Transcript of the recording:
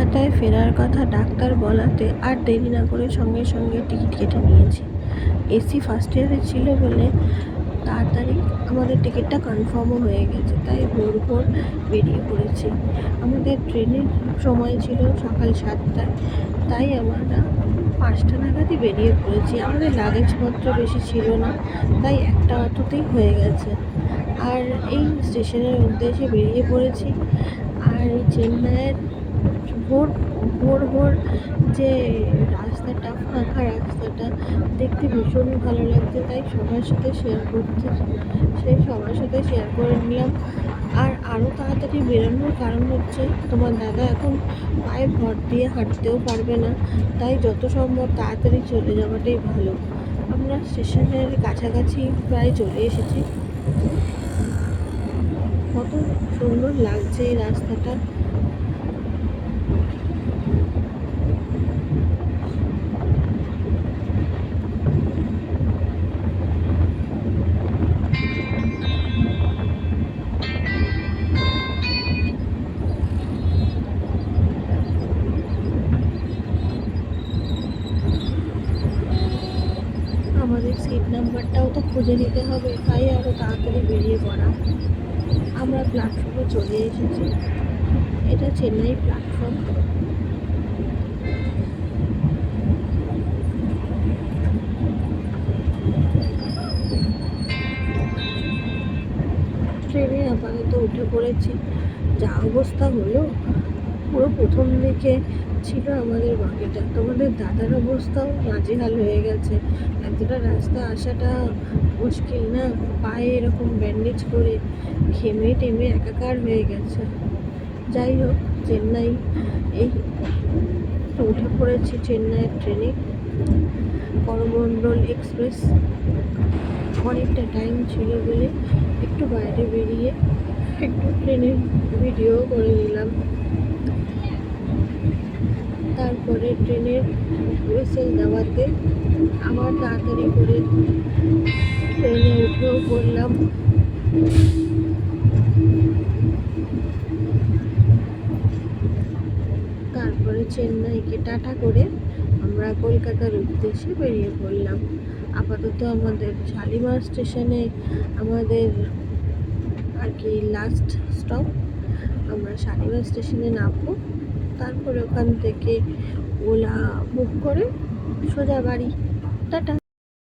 কলকাতায় ফেরার কথা ডাক্তার বলাতে আর দেরি না করে সঙ্গে সঙ্গে টিকিট কেটে নিয়েছি। এসি ফার্স্ট ইয়ারে ছিল বলে তাড়াতাড়ি আমাদের টিকিটটা কনফার্মও হয়ে গেছে, তাই ভোর ভোর বেরিয়ে পড়েছি। আমাদের ট্রেনের সময় ছিল সকাল সাতটায়, তাই আমরা পাঁচটা নাগাদই বেরিয়ে পড়েছি। আমাদের লাগেজপত্র বেশি ছিল না, তাই একটা অটোতেই হয়ে গেছে। আর এই স্টেশনের উদ্দেশ্যে বেরিয়ে পড়েছি। আর চেন্নাইয়ের ভোর ভোর ভোর যে রাস্তাটা, ফাঁকা রাস্তাটা, দেখতে ভীষণ ভালো লাগছে। তাই সবার সাথে শেয়ার করতে সেই সবার সাথে শেয়ার করে নিলাম। আর আরও তাড়াতাড়ি বেরোনোর কারণ হচ্ছে, তোমার দাদা এখন পায়ে ভর দিয়ে হাঁটতেও পারবে না। তাই যত সম্ভব তাড়াতাড়ি চলে যাওয়াটাই ভালো। আমরা স্টেশনের কাছাকাছি প্রায় চলে এসেছি। কত সুন্দর লাগছে এই রাস্তাটা। আমাদের সিট নাম্বারটাও তো খুঁজে নিতে হবে, তাই আরও তাড়াতাড়ি বেরিয়ে পড়া। আমরা প্ল্যাটফর্মে চলে এসেছি। এটা চেন্নাই প্ল্যাটফর্ম ট্রেনে আপাতত উঠে পড়েছি। যা অবস্থা হলো পুরো প্রথম দিকে ছিল আমাদের বাকিটা তোমাদের দাদার অবস্থাও নাজেহাল হয়ে গেছে। এতটা রাস্তা আসাটা মুশকিল না? পায়ে এরকম ব্যান্ডেজ করে ঘেমে টেমে একাকার হয়ে গেছে। যাই হোক, চেন্নাই এই উঠে পড়েছি চেন্নাইয়ের ট্রেনে। করমণ্ডল এক্সপ্রেস। অনেকটা টাইম ছিল বলে একটু বাইরে বেরিয়ে একটু ট্রেনের ভিডিও করে নিলাম। তারপরে ট্রেনের হুইসেল দেওয়াতে আবার তাড়াতাড়ি করে ট্রেনে উঠেও পড়লাম। তারপরে চেন্নাইকে টাটা করে আমরা কলকাতার উদ্দেশ্যে বেরিয়ে পড়লাম। আপাতত আমাদের শালিমার স্টেশনে আমাদের আর কি লাস্ট স্টপ আমরা শালিমার স্টেশনে নামবো। তারপরে ওখান থেকে ওলা বুক করে সোজা বাড়ি। টাটা।